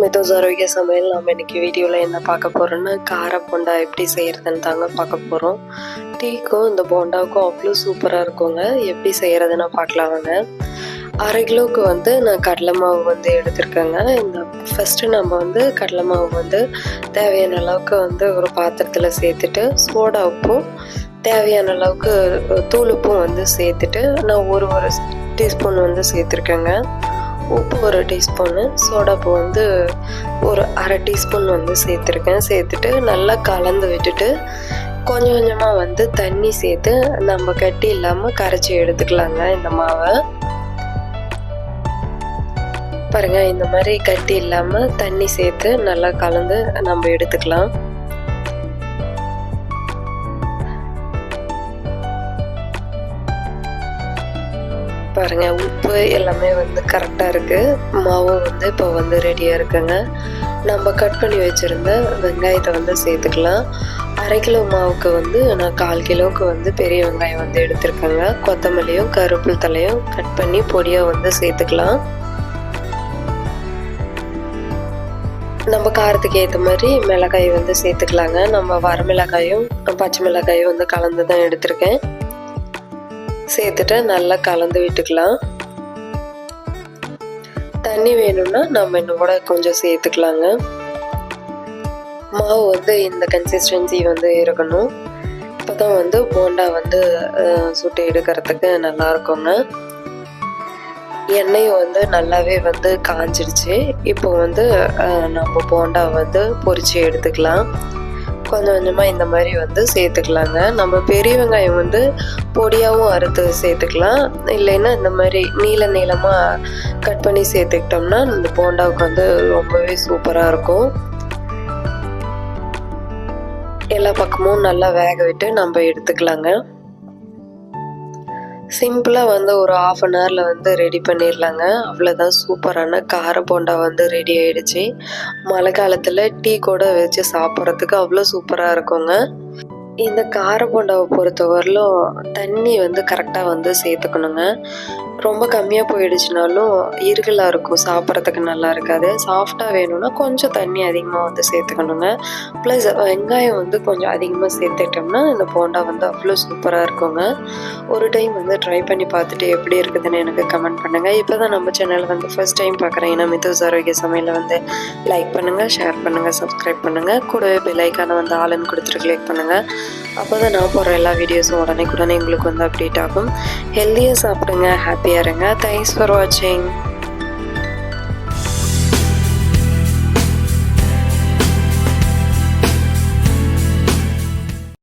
Mythos ஆரோக்கிய சமையல் நம்ம இன்னைக்கு வீடியோவில் என்ன பார்க்க போகிறோன்னா கார போண்டா எப்படி செய்கிறதுன்னு தாங்க பார்க்க போகிறோம் டீக்கும் இந்த போண்டாவுக்கும் அவ்வளோ சூப்பராக இருக்குங்க. எப்படி செய்கிறதுன்னு பார்க்கலாம் வாங்க. அரை கிலோவுக்கு வந்து நான் கடலை மாவு வந்து எடுத்திருக்கேங்க. இந்த ஃபஸ்ட்டு நம்ம வந்து கடலை மாவு வந்து தேவையான அளவுக்கு வந்து ஒரு பாத்திரத்தில் சேர்த்துட்டு சோடா உப்பும் தேவையான அளவுக்கு தூளுப்பும் வந்து சேர்த்துட்டு நான் ஒரு ஒரு டீஸ்பூன் வந்து சேர்த்துருக்கேங்க. உப்பு ஒரு டீஸ்பூனு சோடாப்பு வந்து ஒரு அரை டீஸ்பூன் வந்து சேர்த்துருக்கேன். சேர்த்துட்டு நல்லா கலந்து விட்டுட்டு கொஞ்சம் கொஞ்சமாக வந்து தண்ணி சேர்த்து நம்ம கட்டி இல்லாமல் கரைச்சி எடுத்துக்கலாங்க இந்த மாவை. பாருங்கள் இந்த மாதிரி கட்டி இல்லாமல் தண்ணி சேர்த்து நல்லா கலந்து நம்ம எடுத்துக்கலாம். பாருங்க உப்பு எல்லாமே வந்து கரெக்டாக இருக்குது மாவும் வந்து இப்போ வந்து ரெடியாக இருக்குங்க. நம்ம கட் பண்ணி வச்சுருந்த வெங்காயத்தை வந்து சேர்த்துக்கலாம். அரை கிலோ மாவுக்கு வந்து நான் கால் கிலோவுக்கு வந்து பெரிய வெங்காயம் வந்து எடுத்திருக்கேங்க. கொத்தமல்லியும் கருப்பில் தலையும் கட் பண்ணி பொடியாக வந்து சேர்த்துக்கலாம். நம்ம காரத்துக்கு ஏற்ற மாதிரி மிளகாய் வந்து சேர்த்துக்கலாங்க. நம்ம வர மிளகாயும் பச்சை மிளகாயும் வந்து கலந்து தான் எடுத்திருக்கேன். சேர்த்துட்டு நல்லா கலந்து விட்டுக்கலாம். தண்ணி வேணும்னா நம்ம இன்னும் கூட கொஞ்சம் சேர்த்துக்கலாங்க. மாவு வந்து இந்த கன்சிஸ்டன்சி வந்து இருக்கணும். இப்போ தான் வந்து போண்டா வந்து சுட்டு எடுக்கிறதுக்கு நல்லா இருக்குங்க. எண்ணெயும் வந்து நல்லாவே வந்து காஞ்சிடுச்சு. இப்போ வந்து நம்ம போண்டா வந்து பொரிச்சு எடுத்துக்கலாம். கொஞ்சம் கொஞ்சமாக இந்த மாதிரி வந்து சேர்த்துக்கலாங்க. நம்ம பெரிய வெங்காயம் வந்து பொடியாகவும் அறுத்து சேர்த்துக்கலாம். இல்லைன்னா இந்த மாதிரி நீள நீளமாக கட் பண்ணி சேர்த்துக்கிட்டோம்னா இந்த போண்டாவுக்கு வந்து ரொம்பவே சூப்பராக இருக்கும். எல்லா பக்கமும் நல்லா வேக விட்டு நம்ம எடுத்துக்கலாங்க. சிம்பிளாக வந்து ஒரு ஆஃப் அன் ஹவரில் வந்து ரெடி பண்ணிடலாங்க. அவ்வளோதான் சூப்பரான கார போண்டா வந்து ரெடி ஆயிடுச்சு. மழை காலத்தில் டீ கூட வச்சு சாப்பிட்றதுக்கு அவ்வளோ சூப்பராக இருக்குங்க. இந்த கார போண்டாவை பொறுத்தவரையிலும் தண்ணி வந்து கரெக்டாக வந்து சேர்த்துக்கணுங்க. ரொம்ப கம்மியாக போயிடுச்சுனாலும் இருகலாக இருக்கும் சாப்பிட்றதுக்கு நல்லா இருக்காது. சாஃப்டாக வேணும்னா கொஞ்சம் தண்ணி அதிகமாக வந்து சேர்த்துக்கணுங்க. ப்ளஸ் வெங்காயம் வந்து கொஞ்சம் அதிகமாக சேர்த்துட்டோம்னா இந்த போண்டா வந்து அவ்வளோ சூப்பராக இருக்குங்க. ஒரு டைம் வந்து ட்ரை பண்ணி பார்த்துட்டு எப்படி இருக்குதுன்னு எனக்கு கமெண்ட் பண்ணுங்கள் இப்போ தான் நம்ம சேனல் வந்து ஃபஸ்ட் டைம் பார்க்குறீங்கன்னா மிதோஸ் ஆரோக்கிய சமையலை வந்து லைக் பண்ணுங்கள் ஷேர் பண்ணுங்கள் சப்ஸ்கிரைப் பண்ணுங்கள் கூடவே பெல்லைக்கான வந்து ஆளுன்னு கொடுத்துட்டு கிளிக் பண்ணுங்கள் அப்போ தான் நான் போடுற எல்லா வீடியோஸும் உடனே உடனே உங்களுக்கு வந்து அப்டேட் ஆகும். ஹெல்த்தியாக சாப்பிடுங்க ஹாப்பியாக இருங்க. தேங்க்ஸ் ஃபார் வாட்சிங்